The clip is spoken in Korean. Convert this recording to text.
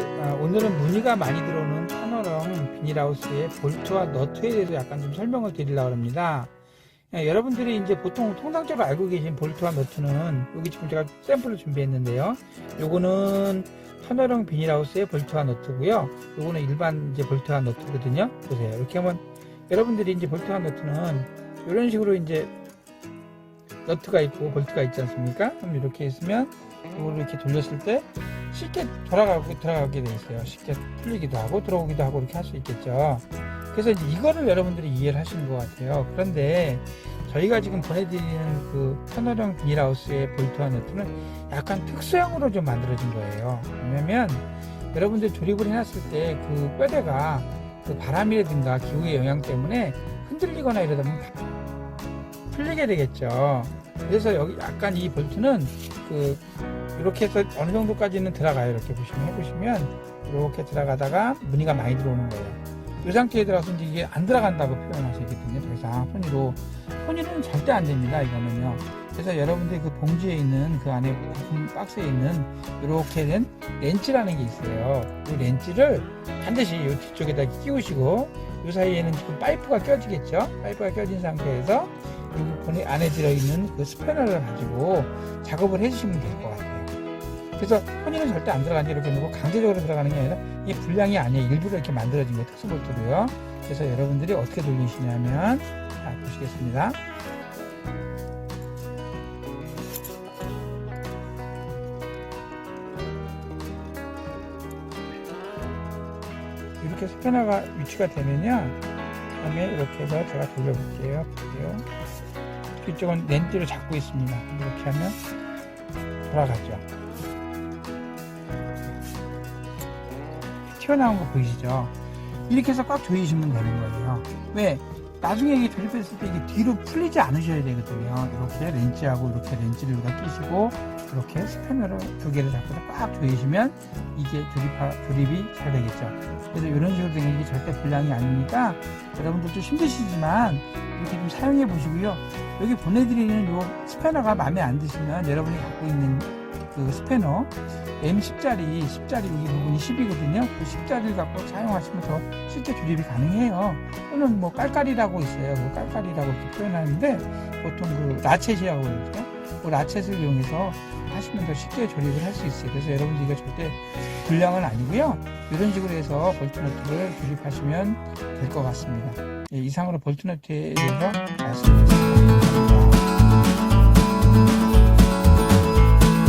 아, 오늘은 문의가 많이 들어오는 터널형 비닐하우스의 볼트와 너트에 대해서 약간 좀 설명을 드리려고 합니다. 예, 여러분들이 이제 보통 통상적으로 알고 계신 볼트와 너트는 여기 지금 제가 샘플을 준비했는데요. 요거는 터널형 비닐하우스의 볼트와 너트고요. 요거는 일반 이제 볼트와 너트거든요. 보세요. 이렇게 하면 여러분들이 이제 볼트와 너트는 이런 식으로 이제 너트가 있고 볼트가 있지 않습니까? 그럼 이렇게 있으면 이걸 이렇게 돌렸을 때 쉽게 돌아가고 들어가게 돼 있어요. 쉽게 풀리기도 하고 들어오기도 하고 이렇게 할 수 있겠죠. 그래서 이제 이거를 여러분들이 이해를 하시는 것 같아요. 그런데 저희가 지금 보내드리는 그 터널형 비닐하우스의 볼트와 너트는 약간 특수형으로 좀 만들어진 거예요. 왜냐면 여러분들 조립을 해놨을 때 그 뼈대가 그 바람이라든가 기후의 영향 때문에 흔들리거나 이러다 보면 풀리게 되겠죠. 그래서 여기 약간 이 볼트는 그 이렇게 해서 어느 정도까지는 들어가요. 이렇게 보시면 해보시면 이렇게 들어가다가 무늬가 많이 들어오는 거예요. 이 상태에 들어가서 이제 이게 안 들어간다고 표현하시거든요. 더 이상 손으로 손으로는 절대 안 됩니다. 이거는요. 그래서 여러분들이 그 봉지에 있는 그 안에 박스에 있는 이렇게 된 렌치라는 게 있어요. 이 렌치를 반드시 이 뒤쪽에다 끼우시고 이 사이에는 지금 파이프가 껴지겠죠. 파이프가 껴진 상태에서 이 부분에 안에 들어있는 그 스패너를 가지고 작업을 해주시면 될 것 같아요. 그래서 혼인은 절대 안 들어가는데 이렇게 놓고 강제적으로 들어가는 게 아니라 이게 불량이 아니에요. 일부러 이렇게 만들어진 거예요. 특수볼트로요. 그래서 여러분들이 어떻게 돌리시냐면 자 보시겠습니다. 이렇게 스패너가 위치가 되면요. 그다음에 이렇게 해서 제가 돌려볼게요. 볼게요. 이쪽은 렌즈를 잡고 있습니다. 이렇게 하면 돌아가죠. 튀어나온 거 보이시죠? 이렇게 해서 꽉 조이시면 되는 거예요. 왜? 나중에 이게 조립했을 때 이게 뒤로 풀리지 않으셔야 되거든요. 이렇게 렌치하고 이렇게 렌치를 여기다 끼시고 이렇게 스패너로 두 개를 잡고 꽉 조이시면 이게 조립하, 조립이 잘 되겠죠. 그래서 이런 식으로 되는 게 절대 불량이 아니니까 여러분들도 힘드시지만 이렇게 좀 사용해 보시고요. 여기 보내드리는 요 스패너가 마음에 안 드시면 여러분이 갖고 있는 그 스패너 M10짜리 10짜리 이 부분이 10이거든요. 그 10짜리를 갖고 사용하시면 더 쉽게 조립이 가능해요. 또는 뭐 깔깔이라고 있어요. 뭐 깔깔이라고 이렇게 표현하는데 보통 그 라쳇이라고 그러죠. 그 라쳇을 이용해서 하시면 더 쉽게 조립을 할 수 있어요. 그래서 여러분들 이거 절대 불량은 아니고요. 이런 식으로 해서 볼트너트를 조립하시면 될 것 같습니다. 예, 이상으로 볼트너트에 대해서 말씀드렸습니다.